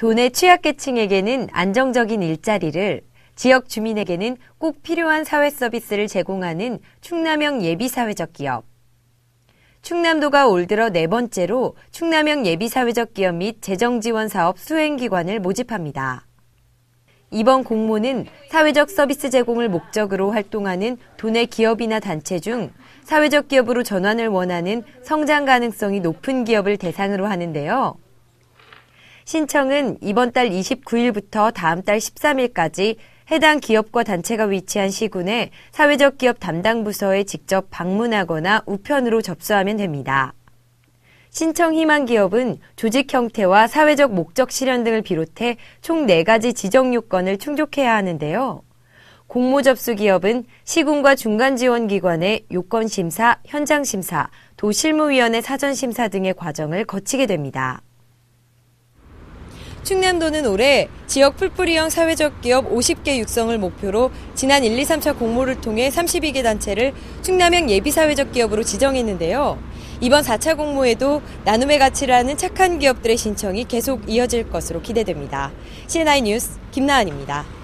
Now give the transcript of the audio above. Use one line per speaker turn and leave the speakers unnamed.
돈의 취약계층에게는 안정적인 일자리를, 지역 주민에게는 꼭 필요한 사회 서비스를 제공하는 충남형 예비사회적 기업. 충남도가 올 들어 네 번째로 충남형 예비사회적 기업 및 재정지원 사업 수행기관을 모집합니다. 이번 공모는 사회적 서비스 제공을 목적으로 활동하는 도내 기업이나 단체 중 사회적 기업으로 전환을 원하는 성장 가능성이 높은 기업을 대상으로 하는데요. 신청은 이번 달 29일부터 다음 달 13일까지 해당 기업과 단체가 위치한 시군에 사회적 기업 담당 부서에 직접 방문하거나 우편으로 접수하면 됩니다. 신청 희망 기업은 조직 형태와 사회적 목적 실현 등을 비롯해 총 4가지 지정 요건을 충족해야 하는데요. 공모 접수 기업은 시군과 중간 지원 기관의 요건 심사, 현장 심사, 도실무위원회 사전 심사 등의 과정을 거치게 됩니다. 충남도는 올해 지역 풀뿌리형 사회적 기업 50개 육성을 목표로 지난 1, 2, 3차 공모를 통해 32개 단체를 충남형 예비사회적 기업으로 지정했는데요. 이번 4차 공모에도 나눔의 가치라는 착한 기업들의 신청이 계속 이어질 것으로 기대됩니다. CNI 뉴스 김나은입니다.